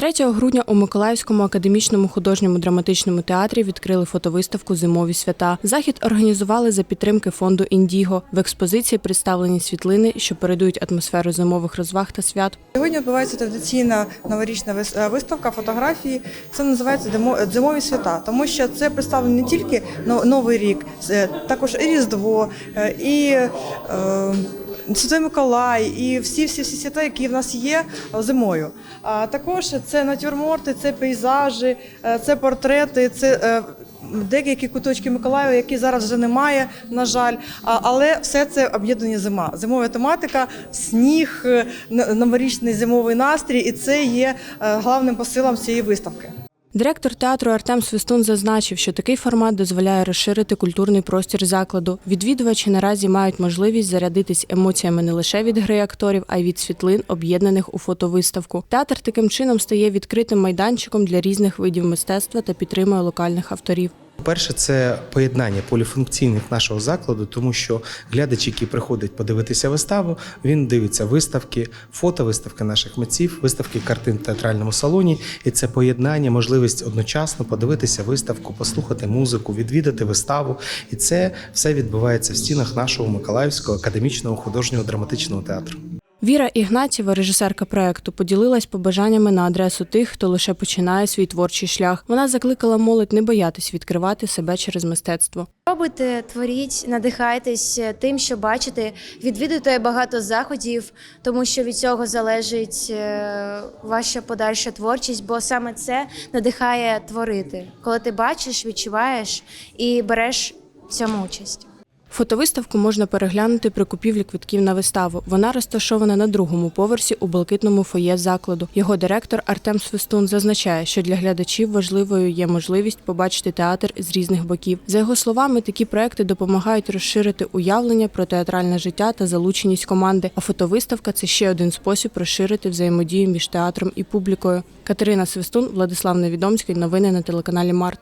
3 грудня у Миколаївському академічному художньому драматичному театрі відкрили фотовиставку Зимові свята. Захід організували за підтримки фонду Індіго. В експозиції представлені світлини, що передують атмосферу зимових розваг та свят. Сьогодні відбувається традиційна новорічна е, виставка фотографії. Це називається «Димо- зимові свята, тому що це представлено не тільки Новий рік, також і Різдво, е, і е, Святий Миколай, і всі всі всі свята, які в нас є е, зимою. А також це натюрморти, це пейзажі, е, це портрети, це. е, Деякі куточки Миколаєва, які зараз вже немає, на жаль, але все це об'єднання зима. Зимова тематика, сніг, новорічний зимовий настрій, і це є головним посилом цієї виставки. Директор театру Артем Свистун зазначив, що такий формат дозволяє розширити культурний простір закладу. Відвідувачі наразі мають можливість зарядитись емоціями не лише від гри акторів, а й від світлин, об'єднаних у фотовиставку. Театр таким чином стає відкритим майданчиком для різних видів мистецтва та підтримує локальних авторів. Перше, це поєднання поліфункційних нашого закладу, тому що глядач, який приходить подивитися виставу, він дивиться виставки, фотовиставки наших митців, виставки картин в театральному салоні. І це поєднання, можливість одночасно подивитися виставку, послухати музику, відвідати виставу. І це все відбувається в стінах нашого Миколаївського академічного художнього драматичного театру. Віра Ігнатєва, режисерка проекту, поділилась побажаннями на адресу тих, хто лише починає свій творчий шлях. Вона закликала молодь не боятись відкривати себе через мистецтво. Робите, творіть, надихайтесь тим, що бачите, відвідуйте багато заходів, тому що від цього залежить е, ваша подальша творчість, бо саме це надихає творити, коли ти бачиш, відчуваєш і береш в цьому участь. Фотовиставку можна переглянути при купівлі квитків на виставу. Вона розташована на другому поверсі у блакитному фоє закладу. Його директор Артем Свистун зазначає, що для глядачів важливою є можливість побачити театр з різних боків. За його словами, такі проекти допомагають розширити уявлення про театральне життя та залученість команди. А фотовиставка це ще один спосіб розширити взаємодію між театром і публікою. Катерина Свистун, Владислав Невідомський. Новини на телеканалі Март.